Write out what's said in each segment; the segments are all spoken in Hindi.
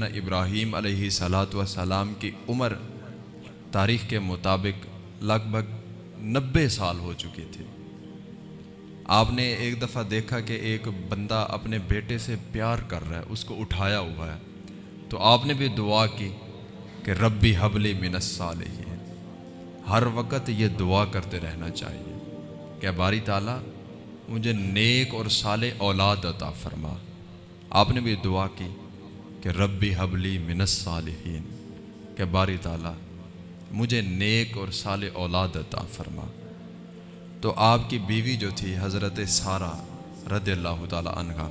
सैदना इब्राहीम सलाम की उम्र तारीख़ के मुताबिक लगभग नब्बे साल हो चुकी थी। आपने एक दफ़ा देखा कि एक बंदा अपने बेटे से प्यार कर रहा है, उसको उठाया हुआ है। तो आपने भी दुआ की कि रब्बी हबली मिनस साल ही हर वक्त ये दुआ करते रहना चाहिए क्या बारी ताला मुझे नेक और साले औलाद अता फरमा। आपने भी दुआ की कि रब्बी हबली मिनस सालहीन क्या बारी ताला, मुझे नेक और साल औलाद अता फरमा। तो आपकी बीवी जो थी हज़रत सारा रद अल्लाह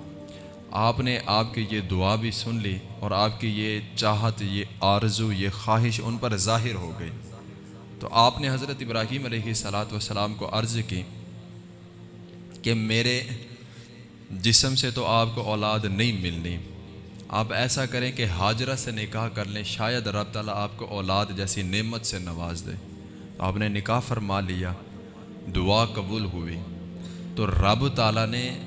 आपने आपकी ये दुआ भी सुन ली और आपकी ये चाहत, ये आरज़ू, ये ख्वाहिश उन पर ज़ाहिर हो गई। तो आपने हज़रत इब्राहीम सलात वसलाम को अर्ज़ की कि मेरे जिसम से तो आपको औलाद नहीं मिलनी आप ऐसा करें कि हाजरा से निकाह कर लें। शायद रब ताला आपको औलाद जैसी नेमत से नवाज़ दे। तो आपने निकाह फरमा लिया, दुआ कबूल हुई। तो रब ताला ने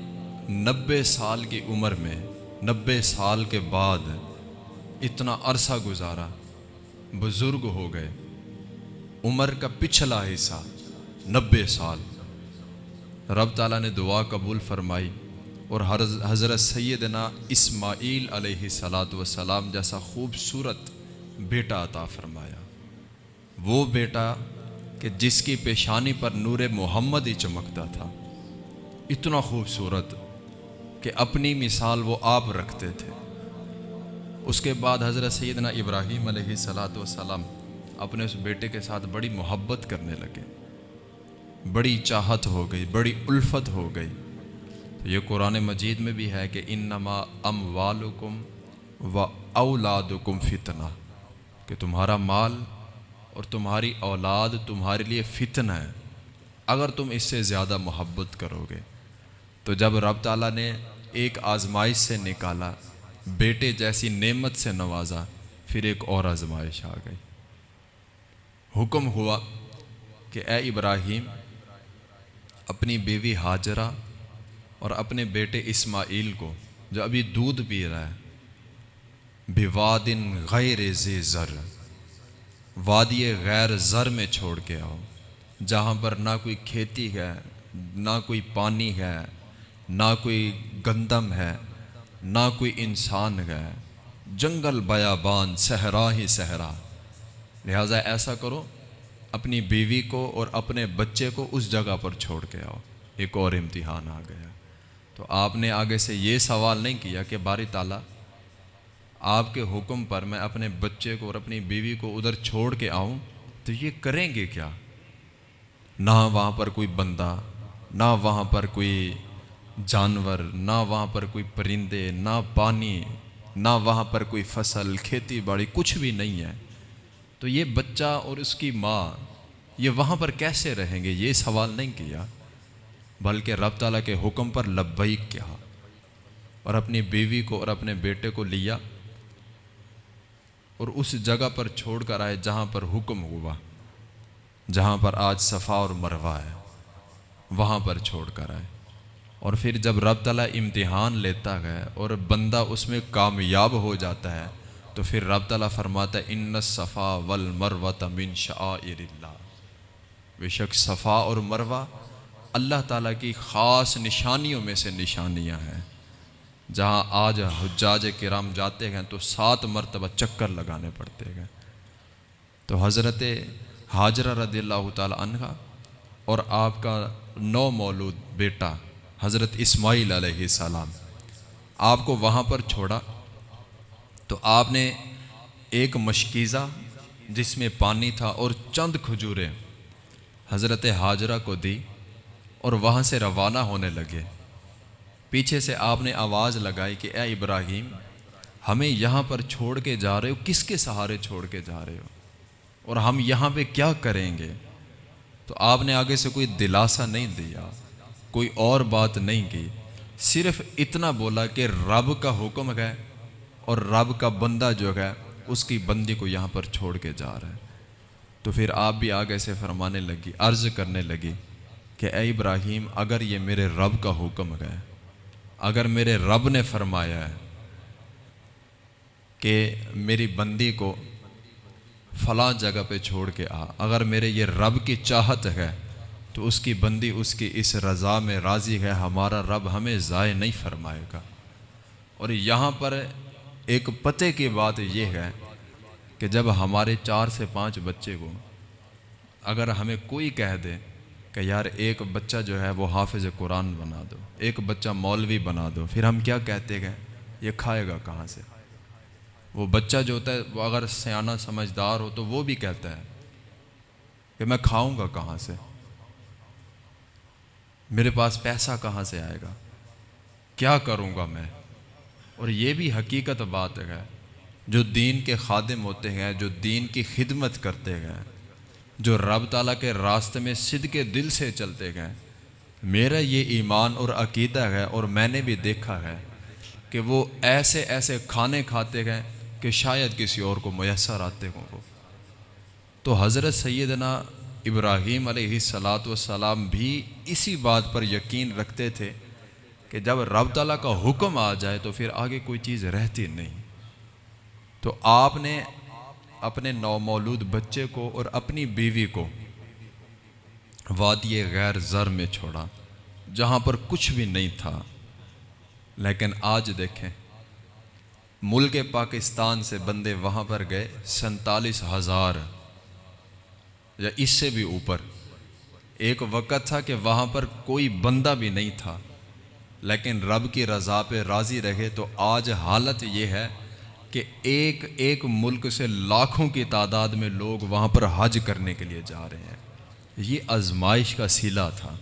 नब्बे साल की उम्र में, नब्बे साल के बाद इतना अरसा गुजारा, बुज़ुर्ग हो गए। उम्र का पिछला हिस्सा, नब्बे साल। रब ताला ने दुआ कबूल फरमाई। और हज़रत सैदना इस्माईल वसलाम जैसा खूबसूरत बेटा अता फरमाया। वो बेटा कि जिसकी पेशानी पर नूर मोहम्मद ही चमकता था, इतना खूबसूरत कि अपनी मिसाल वो आप रखते थे। उसके बाद हज़रत सैदना इब्राहीम वसलाम अपने उस बेटे के साथ बड़ी मोहब्बत करने लगे। बड़ी चाहत हो गई, बड़ी उल्फत हो गई। तो ये कुरान मजीद में भी है कि इन नमा अम वालुकुम व औलादुकुम फितना। कि तुम्हारा माल और तुम्हारी औलाद तुम्हारे लिए फितन है। अगर तुम इससे ज़्यादा मोहब्बत करोगे तो जब रब ताला ने एक आजमाइश से निकाला, बेटे जैसी नेमत से नवाजा, फिर एक और आजमाइश आ गई। हुक्म हुआ कि ए इब्राहिम, अपनी बीवी हाजरा और अपने बेटे इस्माइल को, जो अभी दूध पी रहा है भिवादिन गैर जे ज़र वादी गैर ज़र में छोड़ के आओ, जहाँ पर ना कोई खेती है, ना कोई पानी है, ना कोई गंदम है, ना कोई इंसान है, जंगल बयाबान, सहरा ही सहरा। लिहाजा ऐसा करो, अपनी बीवी को और अपने बच्चे को उस जगह पर छोड़ के आओ। एक और इम्तिहान आ गया। तो आपने आगे से ये सवाल नहीं किया कि बारी ताला, आपके हुक्म पर मैं अपने बच्चे को और अपनी बीवी को उधर छोड़ के आऊँ तो ये करेंगे क्या? ना वहाँ पर कोई बंदा, ना वहाँ पर कोई जानवर, ना वहाँ पर कोई परिंदे, ना पानी, ना वहाँ पर कोई फ़सल, खेती बाड़ी कुछ भी नहीं है। तो ये बच्चा और उसकी माँ, ये वहाँ पर कैसे रहेंगे? ये सवाल नहीं किया। बल्कि रब ताला के हुक्म पर लब्बैक किया और अपनी बीवी को और अपने बेटे को लिया और उस जगह पर छोड़ कर आए जहाँ पर हुक्म हुआ, जहाँ पर आज सफ़ा और मरवा है, वहाँ पर छोड़ कर आए। और फिर जब रब तला इम्तिहान लेता है और बंदा उसमें कामयाब हो जाता है तो फिर रब तला फरमाता है इन सफ़ा वल मरवा तमिन शाह बेशक सफ़ा और मरवा अल्लाह ताला की ख़ास निशानियों में से निशानियाँ हैं। जहाँ आज हजाज कराम जाते हैं तो सात मरतबा चक्कर लगाने पड़ते हैं। तो हज़रत हाजरा रदी अल्लाह तहा और आपका नौ मौलूद बेटा हज़रत इस्माईल सलाम, आपको वहाँ पर छोड़ा। तो आपने एक मशकीज़ा जिसमें पानी था और चंद खजूरें हज़रत हाजरा को दी। और वहाँ से रवाना होने लगे। पीछे से आपने आवाज़ लगाई कि, ए इब्राहिम, हमें यहाँ पर छोड़ के जा रहे हो? किसके सहारे छोड़ के जा रहे हो? और हम यहाँ पे क्या करेंगे? तो आपने आगे से कोई दिलासा नहीं दिया, कोई और बात नहीं की। सिर्फ़ इतना बोला कि रब का हुक्म है और रब का बंदा जो है, उसकी बंदी को यहाँ पर छोड़ के जा रहा है। तो फिर आप भी आगे से फरमाने लगी, अर्ज़ करने लगी कि ए इब्राहिम, अगर ये मेरे रब का हुक्म है, अगर मेरे रब ने फरमाया है कि मेरी बंदी को फलां जगह पे छोड़ के आ, अगर मेरे ये रब की चाहत है तो उसकी बंदी उसकी इस रज़ा में राज़ी है, हमारा रब हमें ज़ाय नहीं फरमाएगा। और यहाँ पर एक पते की बात यह है कि जब हमारे चार से पाँच बच्चे को अगर हमें कोई कह दे कि यार एक बच्चा जो है वो हाफिज़ कुरान बना दो, एक बच्चा मौलवी बना दो, फिर हम क्या कहते गए ये खाएगा कहाँ से? वो बच्चा जो होता है, वो अगर सियाना समझदार हो तो वो भी कहता है कि मैं खाऊँगा कहाँ से? मेरे पास पैसा कहाँ से आएगा? क्या करूँगा मैं? और ये भी हकीकत बात है जो दीन के खादिम होते हैं, जो दीन की खिदमत करते हैं। जो रब ताला के रास्ते में सिद्ध के दिल से चलते गए मेरा ये ईमान और अकीदा है और मैंने भी देखा है कि वो ऐसे ऐसे खाने खाते गए कि शायद किसी और को मैसर आते हों तो हज़रत सैदना इब्राहीम सलात सलाम भी इसी बात पर यकीन रखते थे कि जब रब तला का हुक्म आ जाए तो फिर आगे कोई चीज़ रहती नहीं। तो आपने अपने नौमौलूद बच्चे को और अपनी बीवी को। वादिय गैर ज़र में छोड़ा, जहाँ पर कुछ भी नहीं था। लेकिन आज देखें, मुल्क पाकिस्तान से बंदे वहाँ पर गए, सैतालीस हज़ार। या इससे भी ऊपर। एक वक़्त था कि वहाँ पर कोई बंदा भी नहीं था। लेकिन रब की रज़ा पे राज़ी रहे तो आज हालत ये है कि एक एक मुल्क से लाखों की तादाद में लोग वहाँ पर हज करने के लिए जा रहे हैं। ये आजमाइश का सिला था।